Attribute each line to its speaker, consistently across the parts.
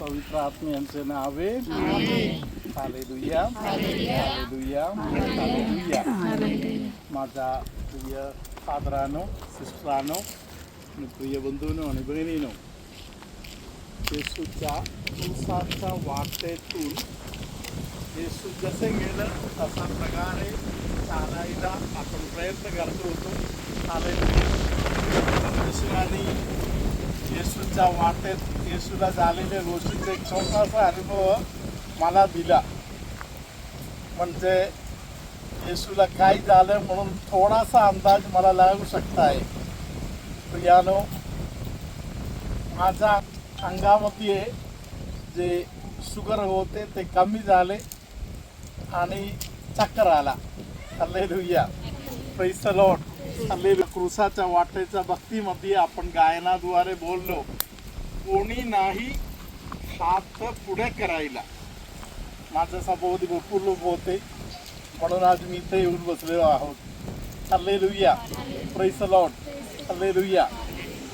Speaker 1: पवित्र आत्मे यांचे नावे हालेलुया हालेलुया हालेलुया माझा प्रिय फादरानो सिस्टरानो आणि प्रिय बंधूनो आणि बहिणीनो येसूच्या दिवसाच्या वाटेतून येशू जसे गेलं तसा प्रकारे चालायला आपण प्रयत्न करतो होतो हालेलुया येशूने येशूच्या वाटेत येशूला झालेल्या गोष्टीचा एक छोटासा अनुभव मला दिला. म्हणजे येशूला काय झालं म्हणून थोडासा अंदाज मला लागू शकता आहे प्रियानो माझ्या अंगामध्ये जे शुगर होते ते कमी झाले आणि चक्कर आला. हल्लेलुया. पैस लॉट हल्लेलु क्रुसाच्या वाटेच्या भक्तीमध्ये आपण गायनाद्वारे बोललो कोणी नाही हात पुढे करायला. माझ्या सभोवती भरपूर लोक होते म्हणून आज मी इथे येऊन बसलेलो आहोत. हल्लेलुया. प्रेस लॉट हल्लेलुया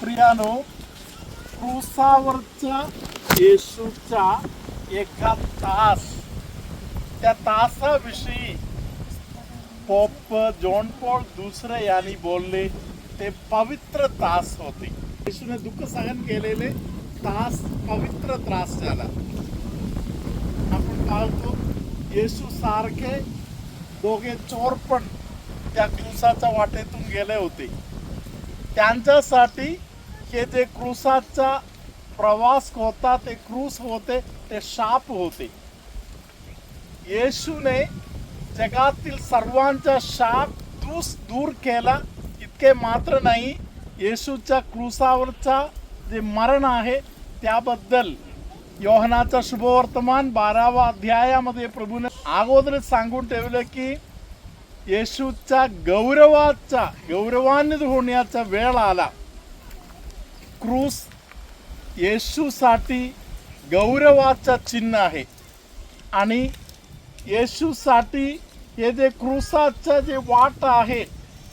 Speaker 1: प्रियानो क्रुसावरच्या येशूचा एका तास त्या तासाविषयी पोप जॉन पॉल दुसरे यांनी बोलले ते पवित्र तास होते. येशूने दुःख सहन केलेले तास पवित्र त्रास झाला. आपण पाहतो येशू सारखे दोघे चोर पण त्या क्रुसाच्या वाटेतून गेले होते. त्यांच्यासाठी हे जे क्रुसाचा प्रवास होता ते क्रूस होते ते शाप होते. येशूने जगातील सर्वांचा शाप दूस दूर केला इतके मात्र नाही. येशूच्या क्रुसावरचा जे मरण आहे त्याबद्दल योहनाचा शुभवर्तमान बारावा अध्यायामध्ये प्रभूने अगोदरच सांगून ठेवलं की येशूच्या गौरवाचा गौरवान्वित होण्याचा वेळ आला. क्रूस येशूसाठी गौरवाचं चिन्ह आहे. आणि येशूसाठी हे जे क्रुसाचं जे वाट आहे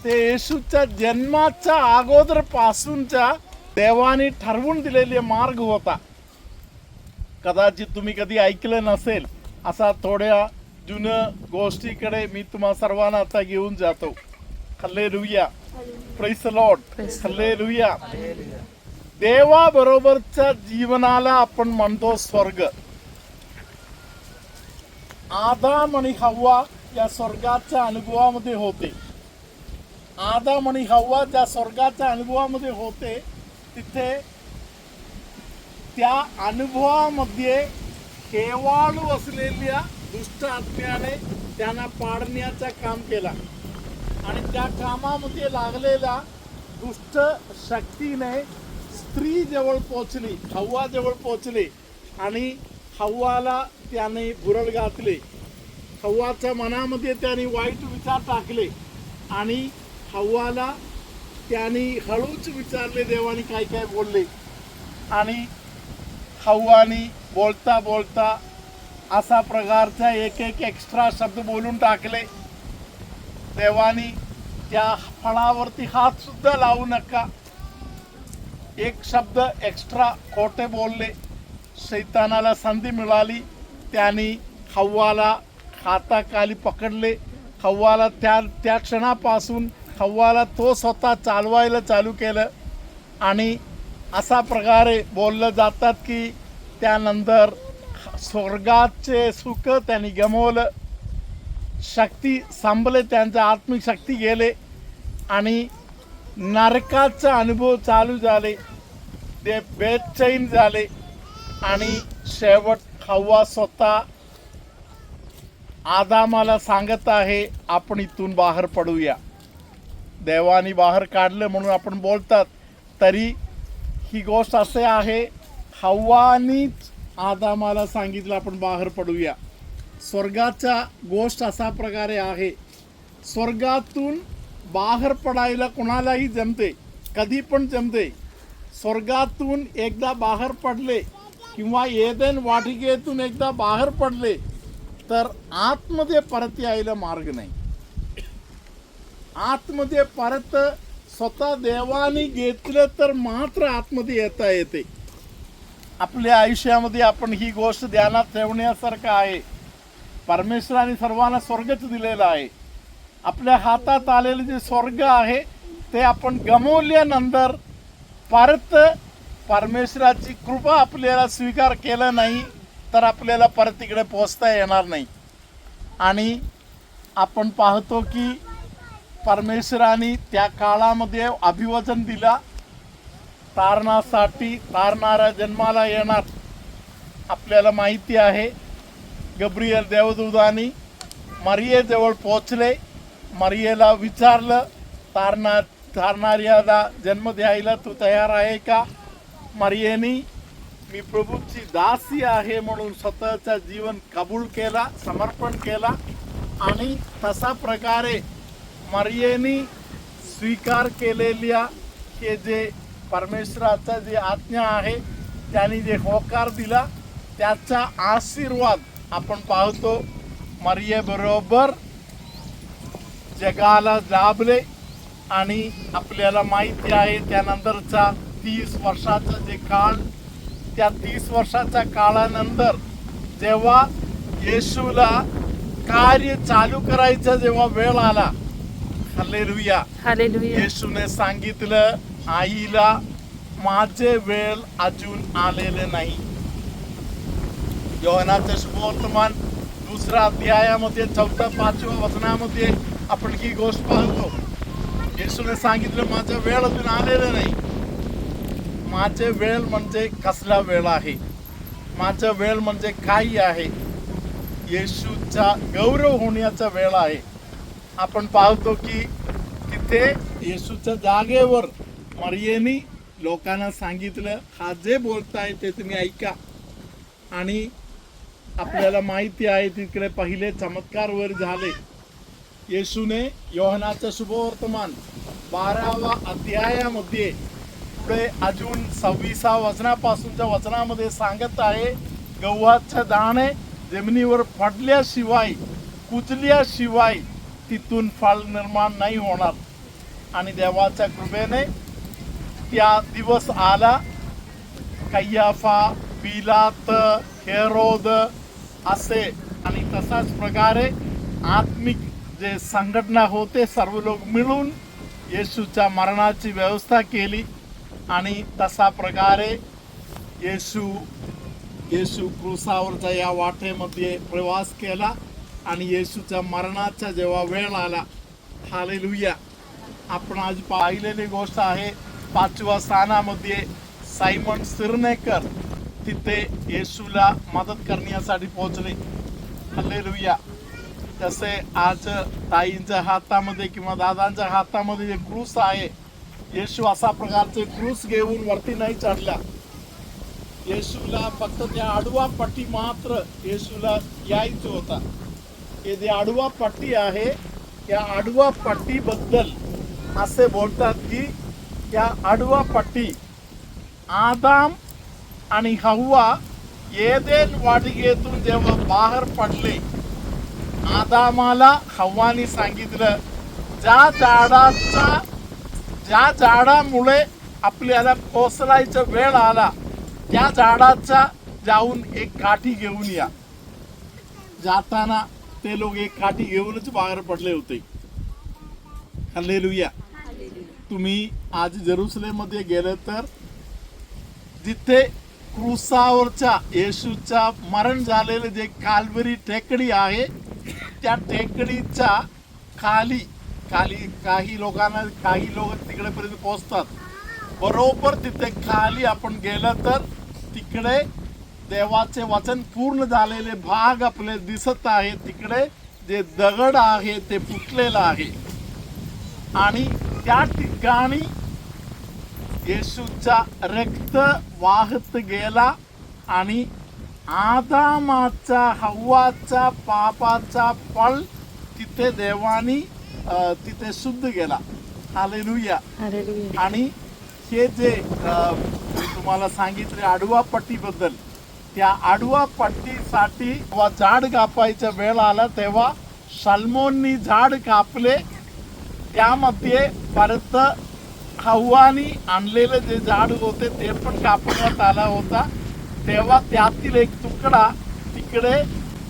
Speaker 1: ते येशूच्या जन्माच्या अगोदरपासूनच्या देवाने ठरवून दिलेले मार्ग होता. कदाचित तुम्ही कधी ऐकलं नसेल असा थोड्या जुनं गोष्टीकडे मी तुम्हा सर्वांना आता घेऊन जातो. हल्ले लुया प्రైస్ लॉर्ड हल्ले लुया देवाबरोबरच्या जीवनाला आपण म्हणतो स्वर्ग. आदाम आणि हव्वा त्या स्वर्गाच्या अनुभवामध्ये होते. आदाम आणि हव्वा ज्या स्वर्गाच्या अनुभवामध्ये होते तिथे त्या अनुभवामध्ये केवाळू असलेल्या दुष्ट आत्म्याने त्यांना पाडण्याचा काम केला. आणि त्या कामामध्ये लागलेल्या दुष्ट शक्तीने स्त्री जवळ पोचली हव्वा जवळ पोचली आणि हव्वाला त्याने भुरळ घातले. हव्वाच्या मनामध्ये त्याने वाईट विचार टाकले आणि हव्वाला त्याने हळूच विचारले देवाने काय काय बोलले? आणि हव्वानी बोलता बोलता असा प्रकारचा एक एक एक्स्ट्रा शब्द बोलून टाकले. देवानी त्या फळावरती हातसुद्धा लावू नका. एक शब्द एक्स्ट्रा खोटे बोलले. शैतानाला संधी मिळाली. त्यांनी हव्वाला हाताखाली पकडले. हव्वाला त्या त्या क्षणापासून हव्वाला तो स्वतः चालवायला चालू केलं. आणि असा प्रकारे बोललं जातात की त्यानंतर स्वर्गाचे सुख त्यांनी गमवलं. शक्ती संपले त्यांच्या आत्मिक शक्ती गेले. आणि नरकाचा अनुभव चालू झाले. ते बेचैन झाले. आणि शेवट हवा स्वतः आदामाला सांगत आहे आपण इथून बाहेर पडूया. देवानी बाहेर काढलं म्हणून आपण बोलतात तरी ही गोष्ट असे आहे हव्वानीच आदामाला सांगितलं आपण बाहेर पडूया. स्वर्गाचा गोष्ट असा प्रकारे आहे स्वर्गातून बाहेर पडायला कोणालाही जमते कधी पण जमते. स्वर्गातून एकदा बाहेर पडले किंवा येदेन वाटिकेतून एकदा बाहेर पडले तर आतमध्ये परत यायला मार्ग नाही. आतमध्ये परत स्वतः देवाने घेतलं तर मात्र आतमध्ये येता येते. आपल्या आयुष्यामध्ये आपण ही गोष्ट ध्यानात ठेवण्यासारखं आहे. परमेश्वराने सर्वांना स्वर्गच दिलेला आहे. आपल्या हातात आलेले जे स्वर्ग आहे ते आपण गमवल्यानंतर परत परमेश्वराची कृपा आपल्याला स्वीकार केला नाही तर आपल्याला परत तिकडे पोचता येणार नाही. आणि आपण पाहतो की परमेश्वराने त्या काळामध्ये अभिवचन दिला. तारणासाठी तारणारा जन्माला येणार. आपल्याला माहिती आहे गब्रियल देवदूतानी मरियेजवळ पोचले मरियेला विचारलं तारणा तारणाऱ्याला जन्म द्यायला तू तयार आहे का? मरियेनी मी प्रभूची दासी आहे म्हणून स्वतःचा जीवन कबूल केला समर्पण केला आणि तसा प्रकारे मरियेनी स्वीकार केलेल्या हे जे परमेश्वराचा जे आज्ञा आहे त्यांनी जे होकार दिला त्याचा आशीर्वाद आपण पाहतो. मर्येबरोबर जगाला लाभले आणि आपल्याला माहिती आहे त्यानंतरचा तीस वर्षाचा जे काळ त्या तीस वर्षाच्या काळानंतर जेव्हा येशूला कार्य चालू करायचा जेव्हा वेळ आला
Speaker 2: हालेलुया.
Speaker 1: येशूने सांगितलं आईला माझे वेळ अजून आलेले नाही. योहनाचे शुभवर्तमान दुसऱ्या अध्यायामध्ये चौथ्या पाचव्या वचनामध्ये आपण ही गोष्ट पाहतो. येशूने सांगितलं माझा वेळ अजून आलेला नाही. माझे वेळ म्हणजे कसला वेळ आहे? माझा वेळ म्हणजे काही आहे? येशूचा गौरव होण्याचा वेळ आहे. आपण पाहतो की तिथे येशूच्या जागेवर मर्याने लोकांना सांगितलं हा जे बोलताय ते तुम्ही ऐका. आणि आपल्याला माहिती आहे तिकडे पहिले चमत्कार वर झाले. येशूने योहनाचं शुभवर्तमान बारावा अध्यायामध्ये पुढे अजून सव्वीसा वचनापासूनच्या वचनामध्ये सांगत आहे गव्हाचे दाणे जमिनीवर पडल्याशिवाय कुचल्याशिवाय तिथून फळ निर्माण नाही होणार. आणि देवाच्या कृपेने त्या दिवस आला. कैयाफा पिलात हेरोद असे आणि तसाच प्रकारे आत्मिक जे संघटना होते सर्व लोक मिळून येशूच्या मरणाची व्यवस्था केली. आणि तसा प्रकारे येशू येशू क्रुसावरच्या या वाटेमध्ये प्रवास केला आणि येशूच्या मरणाचा जेव्हा वेळ आला हालेलुया. आपण आज पाहिलेली गोष्ट आहे पाचव्या स्थानामध्ये सायमन सिरनेकर तिथे येशूला मदत करण्यासाठी पोहोचले. हालेलुया. जसे आज ताईंच्या हातामध्ये किंवा दादांच्या हातामध्ये जे क्रूस आहे येशू असा प्रकारचे क्रूस घेऊन वरती नाही चढला येशूला फक्त त्या आडवा पट्टी मात्र येशूला यायचं होता. हे जे आडवा पट्टी आहे या आडवा पट्टीबद्दल असे बोलतात की या आडवा पट्टी आदाम आणि हव्वा येदेन वाटिकेतून जेव्हा बाहेर पडले आदामाला हव्वानी सांगितलं ज्या झाडाचा ज्या झाडामुळे आपल्याला कोसलायचा वेळ आला त्या झाडाचा जाऊन एक काठी घेऊन या. जाताना ते लोक एक काठी घेऊनच बाहेर पडले होते. हल्लेलुया तुम्ही आज जरुसलेमध्ये गेले तर जिथे क्रुसावरच्या येशूच्या मरण झालेले जे कालवरी टेकडी आहे त्या टेकडीच्या खाली खाली काही लोकांना काही लोक तिकडेपर्यंत पोहोचतात. बरोबर तिथे खाली आपण गेलं तर तिकडे देवाचे वचन पूर्ण झालेले भाग आपले दिसत आहे. तिकडे जे दगड आहे ते फुटलेलं आहे. आणि त्या ठिकाणी येशूचा रक्त वाहत गेला आणि आदामाचा हव्वाचा पापाचा फळ तिथे देवानी तिथे शुद्ध गेला. हालेलुया
Speaker 2: हालेलुया
Speaker 1: आणि हे जे तुम्हाला सांगितले आडवा पट्टीबद्दल त्या आडवा पट्टीसाठी जेव्हा झाड कापायचा वेळ आला तेव्हा सलमोननी झाड कापले. त्यामध्ये परत हव्वानी आणलेले जे झाड होते ते पण कापण्यात आला होता. तेव्हा त्यातील एक तुकडा तिकडे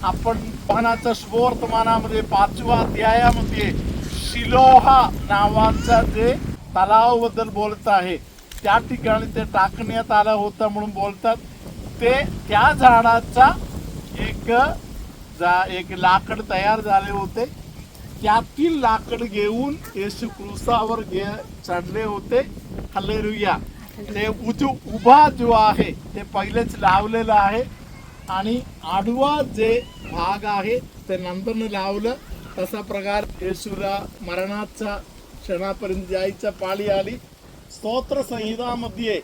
Speaker 1: आपण पाहण्याच्या शुभवर्तमानामध्ये पाचव्या अध्यायामध्ये शिलोहा नावाचा जे तलावाबद्दल बोलत आहे त्या ठिकाणी ते टाकण्यात आलं होतं म्हणून बोलतात. ते त्या झाडाचा एक जा एक लाकड तयार झाले होते. त्यातील लाकड घेऊन येशू क्रुसावर घे चढले होते. हल्लेलुया ते उजू उभा जो आहे ते पहिलेच लावलेलं आहे. आणि आडवा जे भाग आहे ते नंतरनं लावलं. तसा प्रकार येशूला मरणाच्या क्षणापर्यंत जायच्या पाळी आली. स्तोत्र संहितामध्ये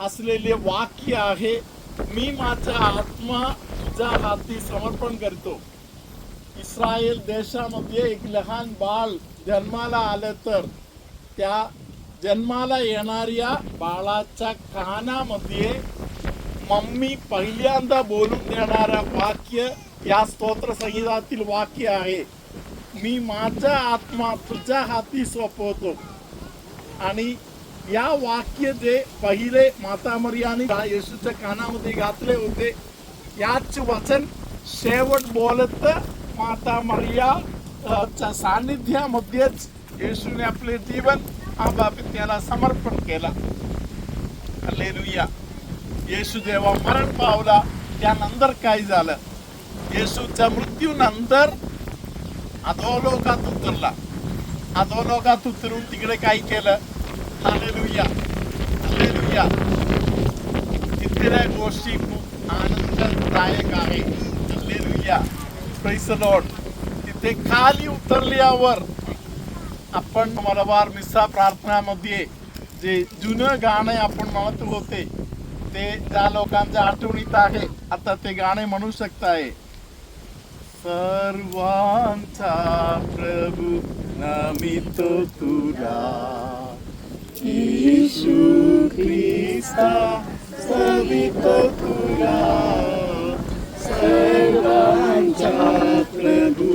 Speaker 1: असलेले वाक्य आहे मी माझा आत्मा तुझ्या हाती समर्पण करतो. इस्रायल देशामध्ये एक लहान बाळ जन्माला आलं तर त्या जन्माला येणाऱ्या बाळाच्या कानामध्ये मम्मी पहिल्यांदा बोलून देणारा वाक्य या स्तोत्र संहितातील वाक्य आहे. मी माझा आत्मा तुझ्या हाती सोपवतो. आणि या वाक्य जे पहिले माता मर्याने येशूच्या कानामध्ये घातले होते याच वचन शेवट बोलत माता मरिया च्या सान्निध्यामध्येच येशूने आपले जीवन आबा त्याला समर्पण केला. हालेलुया. येशू जेव्हा मरण पावला त्यानंतर काय झालं? येशूच्या मृत्यूनंतर अधोलोकात उतरला. अधोलोकात उतरून तिकडे काय केलं? हालेलुया. हालेलुया. तिथल्या गोष्टी खूप आनंददायक आहे. हालेलुया. प्రైज लॉर्ड तिथे खाली उतरल्यावर आपण मलबार मिसा प्रार्थनामध्ये जे जुनं गाणे आपण म्हणत होते ते त्या लोकांच्या आठवणीत आहे आता ते गाणे म्हणू शकताय. सर्वांचा प्रभू नमितो तुला येशू ख्रिस्ता सवितो तुला सर्वांचा प्रभू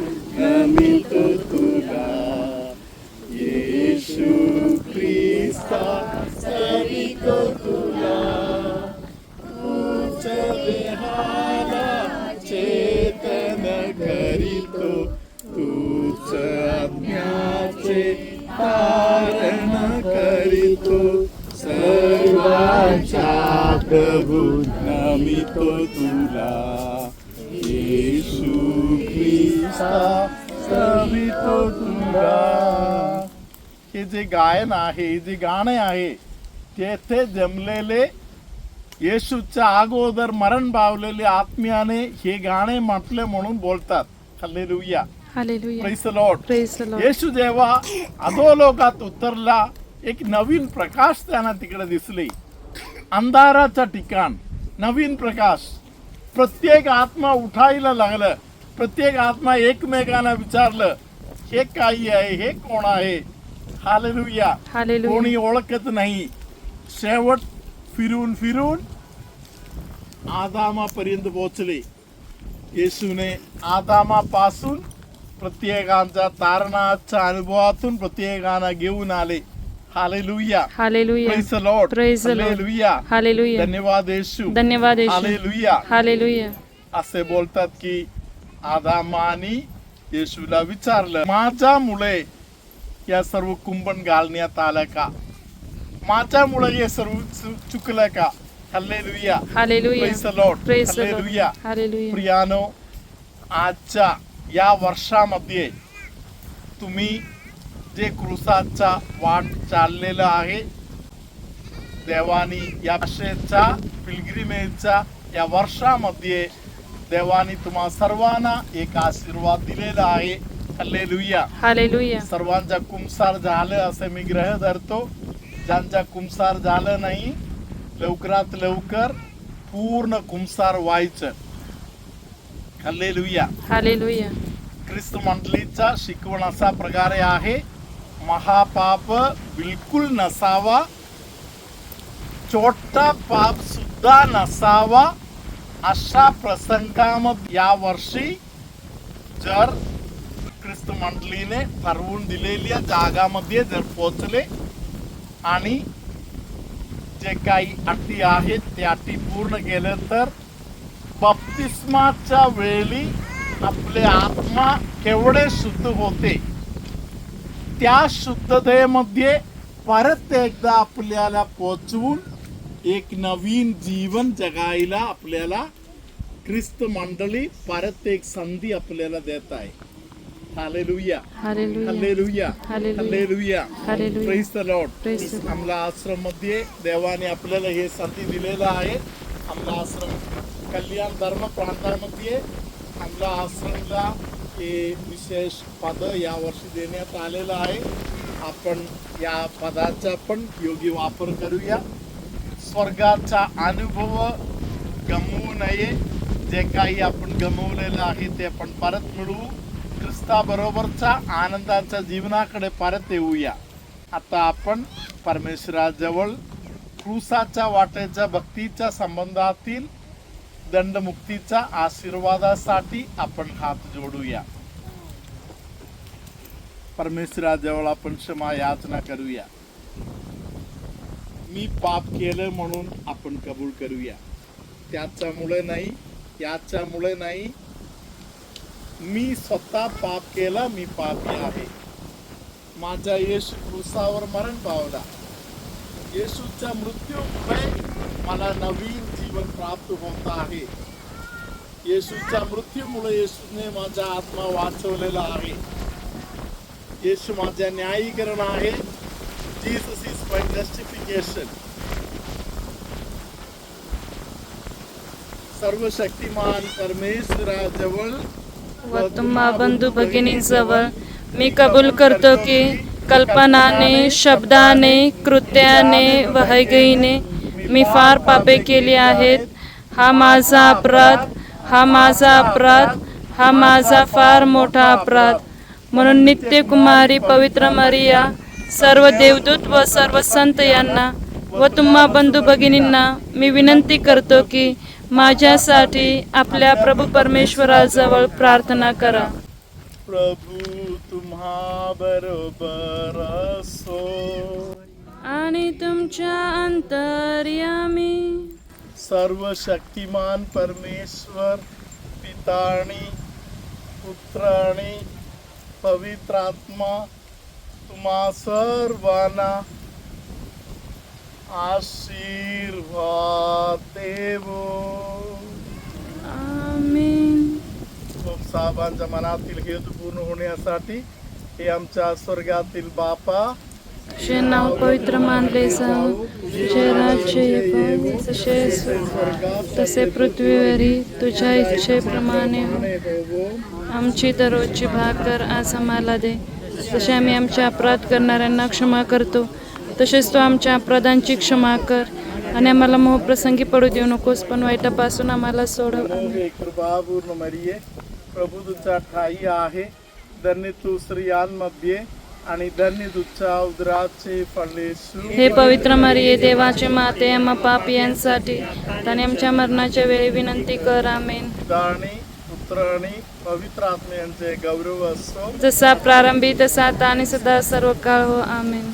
Speaker 1: गायन आहे हे जे गाणे आहे तेथे जमलेले येशूच्या अगोदर मरण पावलेले आत्म्याने हे गाणे म्हटले म्हणून बोलतात. हल्लेलुया येशू जेव्हा अधोलोकात उतरला एक नवीन प्रकाश त्यांना तिकडे दिसले. अंधाराचं ठिकाण नवीन प्रकाश. प्रत्येक आत्मा उठायला लागलं. प्रत्येक आत्मा एकमेकांना विचारलं हे काही आहे? हे कोण आहे? हालेलुया
Speaker 2: हालेलुया
Speaker 1: कोणी ओळखत नाही शेवट फिरून फिरून आदामापर्यंत पोहोचले येशूने आदामापासून प्रत्येकांच्या तारणाच्या अनुभवातून प्रत्येकांना घेऊन आले hallelujah
Speaker 2: hallelujah Praise the Lord.
Speaker 1: Hallelujah
Speaker 2: hallelujah
Speaker 1: धन्यवाद येशू
Speaker 2: धन्यवाद येशू
Speaker 1: हालेलुया
Speaker 2: हालेलुया
Speaker 1: असे बोलतात की आदामानी येशूला विचारलं माझ्यामुळे या सर्व कुंभन घालण्यात आलं का? माझ्यामुळे हे सर्व चुकलं का? हल्लेलुया.
Speaker 2: हालेलुया
Speaker 1: प्रियानो आजच्या या वर्षामध्ये तुम्ही जे क्रुसाचा वाट चाललेला आहे देवानी या भाषेचा पिलग्रिमेजच्या या वर्षामध्ये देवानी तुम्हा सर्वांना एक आशीर्वाद दिलेला आहे. Hallelujah
Speaker 2: hallelujah.
Speaker 1: सर्वांचा कुंसार झालं असे मी ग्रह धरतो. ज्यांचा कुंसार झालं नाही लवकरात लवकर पूर्ण कुंसार व्हायचं. Hallelujah
Speaker 2: hallelujah.
Speaker 1: ख्रिस्त मंडळीचा शिकवण असा प्रकारे आहे महापाप बिलकुल नसावा छोटा पाप सुद्धा नसावा अशा प्रसंगामध्ये या वर्षी जर ख्रिस्त मंडळीने ठरवून दिलेल्या जागामध्ये जर पोचले आणि जे काही अटी आहेत त्या अटी पूर्ण केल्या तर बप्तिस्माच्या वेळी आपले आत्मा केवढे शुद्ध होते? त्या शुद्धतेमध्ये परत एकदा आपल्याला पोचवून एक नवीन जीवन जगायला आपल्याला ख्रिस्त मंडळी परत एक संधी आपल्याला देत आहे. Hallelujah
Speaker 2: hallelujah
Speaker 1: hallelujah. Praise the lord. आमला आश्रममध्ये देवाने आपल्याला हे संधी दिलेलं आहे. आमला आश्रम कल्याण धर्म प्रांतामध्ये आमला आश्रमला हे विशेष पद या वर्षी देण्यात आलेलं आहे. आपण या पदाचा पण योग्य वापर करूया. स्वर्गाचा अनुभव गमवू नये. जे काही आपण गमवलेलं आहे ते आपण परत मिळवू. ख्रिस्ताबरोबरचा आनंदाच्या जीवनाकडे परत येऊया. आता आपण परमेश्वराजवळ क्रुसाच्या वाटेच्या भक्तीच्या संबंधातील दंडमुक्तीच्या आशीर्वादासाठी आपण हात जोडूया. परमेश्वराजवळ आपण क्षमा याचना करूया. मी पाप केलं म्हणून आपण कबूल करूया. त्याच्यामुळे नाही याच्यामुळे नाही मी स्वतः पाप केला मी पापी आहे. माझा येशू क्रुसावर मरण पावला. येशूच्या मृत्यूमुळे मला नवीन जीवन प्राप्त होत आहे. येशूच्या मृत्यूमुळे येशूने माझा आत्मा वाचवलेला आहे. येशू माझ्या न्यायीकरण आहे. जीसस इज माय जस्टिफिकेशन सर्वशक्तिमान परमेश्वराजवळ
Speaker 2: व तुम्हा बंधू भगिनींजवळ मी कबूल करतो की कल्पनाने शब्दाने कृत्याने व हैगईने मी फार पापे केली आहेत. हा माझा अपराध हा माझा अपराध हा माझा फार मोठा अपराध. म्हणून नित्यकुमारी पवित्र मरिया सर्व देवदूत व सर्व संत यांना व तुम्हा बंधू भगिनींना मी विनंती करतो की माझ्यासाठी आपल्या प्रभू परमेश्वराजवळ प्रार्थना करा.
Speaker 1: प्रभू तुम्हा बरोबर असो.
Speaker 2: आणि तुमच्या अंतर्यामी
Speaker 1: सर्व शक्तिमान परमेश्वर पिताणी पुत्र आणि पवित्र आत्मा तुम्हा सर्वांना आशीर्वाद देवो
Speaker 2: आमीन
Speaker 1: लोक साहेबांच्या मनातील हेतू पूर्ण होण्यासाठी हे आमच्या स्वर्गातील बापा
Speaker 2: तुझे नाव पवित्र मानले जाऊ तुझे राज्य येवो जसे स्वर्गात तसे पृथ्वीवरी तुझ्या इच्छेप्रमाणे आमची दररोजची भाकर आज आम्हाला दे. जसे आम्ही आमच्या अपराध करणाऱ्यांना क्षमा करतो तसेच तू आमच्या अपराधांची क्षमा कर. आणि आम्हाला मोहप्रसंगी पडू देऊ नकोस पण वाईटापासून आम्हाला सोडव.
Speaker 1: कृपा पूर्ण मरिये प्रभू तुझा ठाई आहे. धन्य तू स्त्रियांमध्ये आणि धन्य तुझच्या उदराचे फळेसू
Speaker 2: हे पवित्र मरिये देवाचे माते आम्हा पापियांसाठी आणि आमच्या मरणाच्या वेळी विनंती कर आमेन.
Speaker 1: दाणी पुत्र आणि पवित्र आत्म्यांचे गौरव असो.
Speaker 2: जसा प्रारंभी तसा आता आणि सदा सर्व काळ हो आमेन.